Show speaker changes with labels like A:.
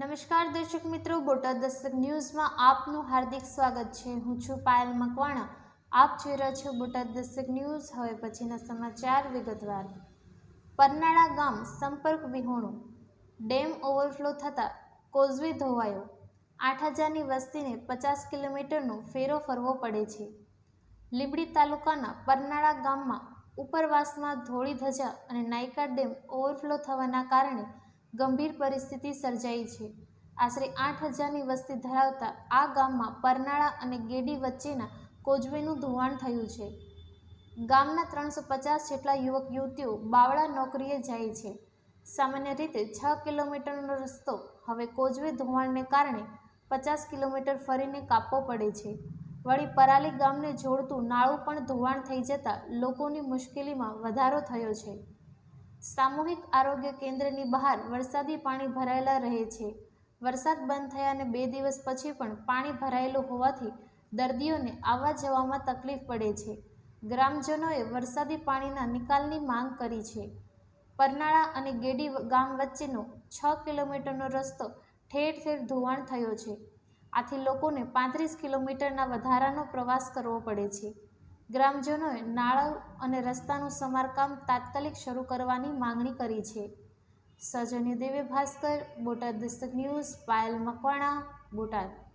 A: નમસ્કાર દર્શક મિત્રો, બોટાદ દસ્તક ન્યૂઝમાં આપનું હાર્દિક સ્વાગત છે. હું છું પાયલ મકવાણા. આપ જોઈ રહ્યા છો બોટાદ દસ્તક ન્યૂઝ. હવે પછીના સમાચાર વિગતવાર. પરનાળા ગામ સંપર્ક વિહોણું. ડેમ ઓવરફ્લો થતાં કોઝવે ધોવાયો. આઠ હજારની વસ્તીને પચાસ કિલોમીટરનો ફેરો ફરવો પડે છે. લીંબડી તાલુકાના પરનાળા ગામમાં ઉપરવાસમાં ધોળી ધજા અને નાયકા ડેમ ઓવરફ્લો થવાના કારણે ગંભીર પરિસ્થિતિ સર્જાઈ છે. આશરે આઠ હજારની વસ્તી ધરાવતા આ ગામમાં પરનાળા અને ગેડી વચ્ચેના કોઝવેનું ધોવાણ થયું છે. ગામના ત્રણસો પચાસ જેટલા યુવક યુવતીઓ બાવળા નોકરીએ જાય છે. સામાન્ય રીતે છ કિલોમીટરનો રસ્તો હવે કોઝવે ધોવાણને કારણે પચાસ કિલોમીટર ફરીને કાપવો પડે છે. વળી પરાલી ગામને જોડતું નાળું પણ ધોવાણ થઈ જતાં લોકોની મુશ્કેલીમાં વધારો થયો છે. સામૂહિક આરોગ્ય કેન્દ્રની બહાર વરસાદી પાણી ભરાયેલા રહે છે. વરસાદ બંધ થયાને બે દિવસ પછી પણ પાણી ભરાયેલું હોવાથી દર્દીઓને આવવા જવામાં તકલીફ પડે છે. ગ્રામજનોએ વરસાદી પાણીના નિકાલની માંગ કરી છે. પરનાળા અને ગેડી ગામ વચ્ચેનો છ કિલોમીટરનો રસ્તો ઠેર ઠેર ધોવાણ થયો છે. આથી લોકોને પાંત્રીસ કિલોમીટરના વધારાનો પ્રવાસ કરવો પડે છે. ગ્રામજનોએ નાળા અને રસ્તાનું સમારકામ તાત્કાલિક શરૂ કરવાની માંગણી કરી છે. સજની દેવે ભાસ્કર, બોટાદ દસ્તક ન્યૂઝ, પાયલ મકવાણા, બોટાદ.